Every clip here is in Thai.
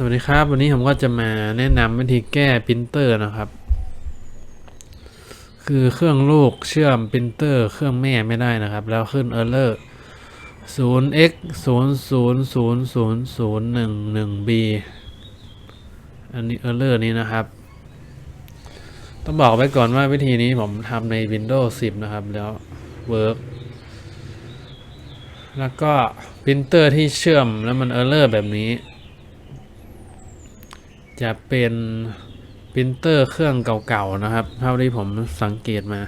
สวัสดีครับ วันนี้ผมก็จะมาแนะนำวิธีแก้ปรินเตอร์นะครับ คือเครื่องลูกเชื่อมปรินเตอร์เครื่องแม่ไม่ได้นะครับ แล้วขึ้น error 0 x 0 0 0 0 0 1 1 b อันนี้ error นี้นะครับ ต้องบอกไว้ก่อนว่าวิธีนี้ผมทำใน Windows 10 นะครับ แล้วเวิร์กแล้วก็ปรินเตอร์ที่เชื่อมแล้วมัน error แบบนี้ จะเป็นปรินเตอร์เครื่องเก่าๆนะครับ เท่าที่ผมสังเกตมา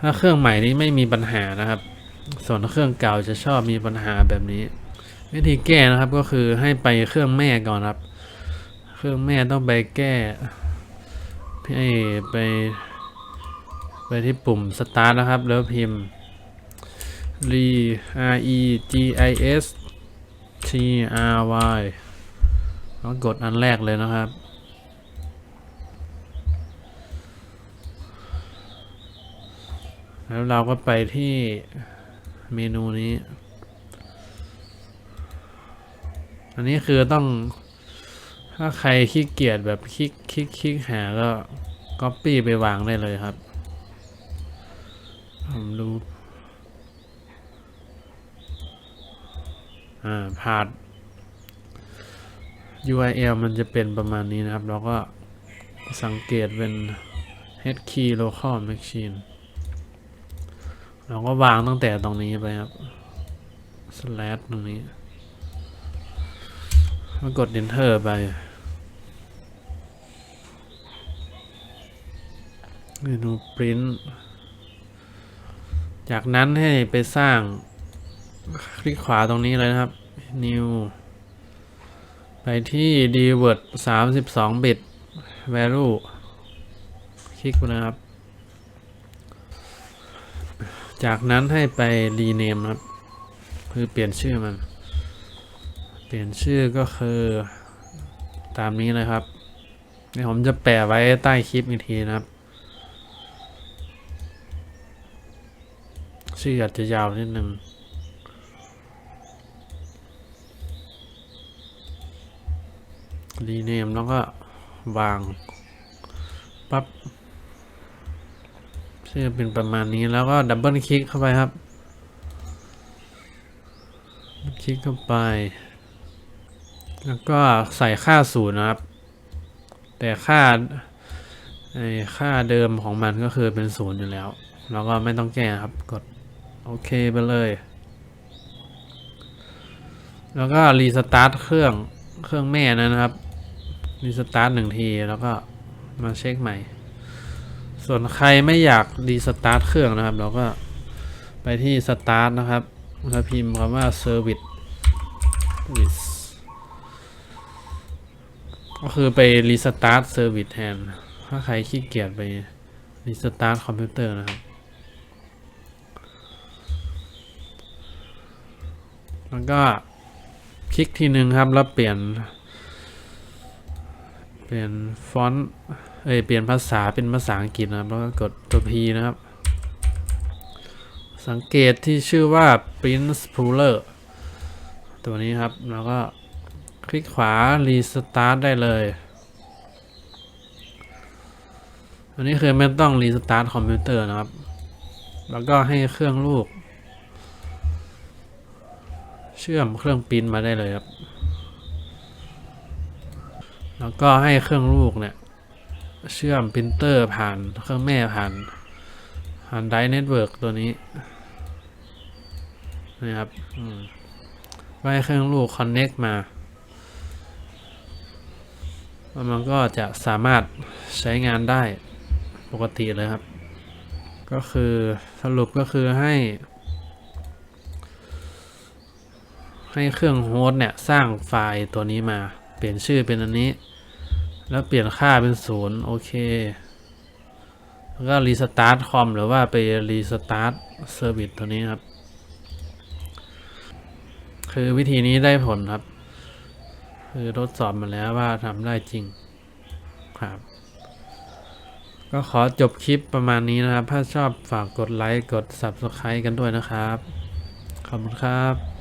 ถ้าเครื่องใหม่นี้ไม่มีปัญหานะครับ ส่วนเครื่องเก่าจะชอบมีปัญหาแบบนี้ วิธีแก้นะครับก็คือให้ไปเครื่องแม่ก่อนครับ เครื่องแม่ต้องไปแก้ให้ไป ไปที่ปุ่ม start นะครับ แล้วพิมพ์ re r e g i s t r y แล้วกดอันแรกเลยนะครับ แล้วเราก็ไปที่เมนูนี้ อันนี้คือต้อง ถ้าใครขี้เกียจแบบคลิกคลิกคลิกหาก็ Copy ไปวางได้เลยครับผมดูอ่าพาด URL มันจะเป็นประมาณนี้นะครับ เราก็สังเกตเป็น head key local machine เราก็วางตั้งแต่ตรงนี้ไปครับ slash ตรงนี้แล้วกด enter ไป เมนู print จากนั้นให้ไปสร้างคลิกขวาตรงนี้เลยนะครับ new ไปที่ dword 32 bit value คลิกนะครับ จากนั้นให้ไป rename ครับ คือเปลี่ยนชื่อมัน เปลี่ยนชื่อก็คือตามนี้เลยครับเดี๋ยวผมจะแปะไว้ใต้คลิปอีกทีนะครับ ชื่ออาจจะยาวนิดนึง รีเนมแล้วก็วางปับ๊บชื่อเป็นประมาณนี้แล้วก็ดับเบิลคลิกเข้าไปครับ คลิกเข้าไป แล้วก็ใส่ค่าศูนย์นะครับ แต่ค่าไอค่าเดิมของมันก็คือเป็นศูนย์อยู่แล้ว แล้วก็ไม่ต้องแก้ครับ กดโอเคไปเลย แล้วก็รีสตาร์ทเครื่องเครื่องแม่นะครับ รีสตาร์ทหนึ่งทีแล้วก็มาเช็คใหม่ ส่วนใครไม่อยากรีสตาร์ทเครื่องนะครับ เราก็ไปที่สตาร์ทนะครับแล้วพิมพ์คำว่า service ก็คือไปรีสตาร์ทเซอร์วิสแทน ถ้าใครขี้เกียจไปรีสตาร์ทคอมพิวเตอร์นะครับ แล้วก็คลิกทีหนึ่งครับ แล้วเปลี่ยน ปลี่ยนฟอนต์เอ้ยเปลี่ยนภาษาเป็นภาษาอังกฤษนะครับแล้วก็กดตัว P นะครับ สังเกตที่ชื่อว่า Print Spooler ตัวนี้ครับ แล้วก็คลิกขวา Restart ได้เลย อันนี้คือไม่ต้อง Restart คอมพิวเตอร์นะครับ แล้วก็ให้เครื่องลูก เชื่อมเครื่องปริ้นมาได้เลยครับ แล้วก็ให้เครื่องลูกเนี่ย เชื่อมปรินเตอร์ผ่านเครื่องแม่ผ่านผ่านไดเน็ตเวิร์กตัวนี้นี่ครับไว้ให้เครื่องลูกคอนเน็กมาแล้วมันก็จะสามารถใช้งานได้ปกติเลยครับ ก็คือสรุปก็คือให้ ให้เครื่องโฮสต์เนี่ย สร้างไฟล์ตัวนี้มา ปลี่ยนชื่อเป็นอันนี้ แล้วเปลี่ยนค่าเป็นศูนย์โอเคแล้วก็รีสตาร์ทคอมหรือว่าไปรีสตาร์ทเซอร์วิสตัวนี้ครับ คือวิธีนี้ได้ผลครับ คือทดสอบมาแล้วว่าทำได้จริงครับ ก็ขอจบคลิปประมาณนี้นะครับ ถ้าชอบฝากกดไลค์ กด Subscribe กันด้วยนะครับ ขอบคุณครับ